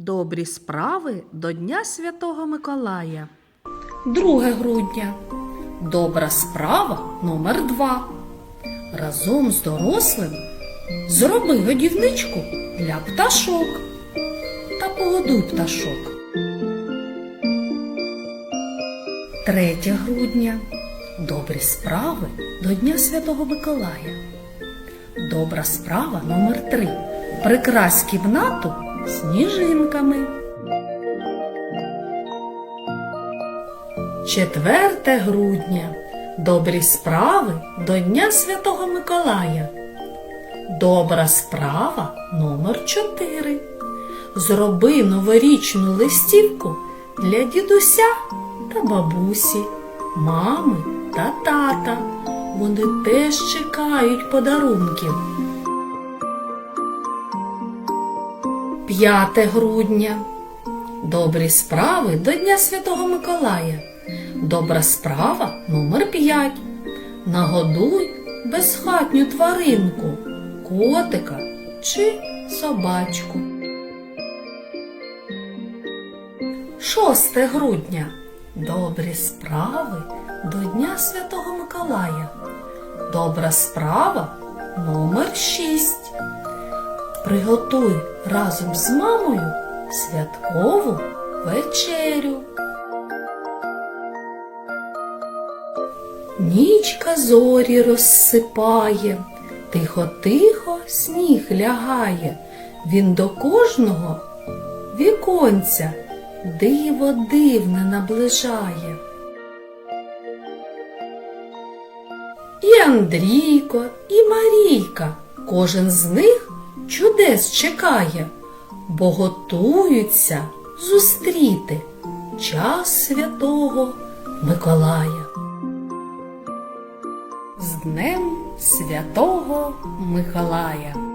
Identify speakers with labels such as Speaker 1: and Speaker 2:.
Speaker 1: Добрі справи до Дня Святого Миколая.
Speaker 2: 2 грудня. Добра справа номер 2 Разом з дорослим зроби годівничку для пташок та погодуй пташок. 3 грудня. Добрі справи до Дня Святого Миколая. Добра справа номер 3 Прикрась кімнату сніжинками. 4 грудня. Добрі справи до Дня Святого Миколая. Добра справа номер 4 Зроби новорічну листівку для дідуся та бабусі, мами та тата. Вони теж чекають подарунків. 5 грудня. Добрі справи до Дня Святого Миколая. Добра справа номер 5 Нагодуй безхатню тваринку, котика чи собачку. 6 грудня. Добрі справи до Дня Святого Миколая. Добра справа номер 6 Приготуй разом з мамою святкову вечерю. Нічка зорі розсипає, тихо-тихо сніг лягає, він до кожного віконця диво дивне наближає. І Андрійко, і Марійка, кожен з них чудес чекає, бо готуються зустріти час святого Миколая. З Днем Святого Миколая!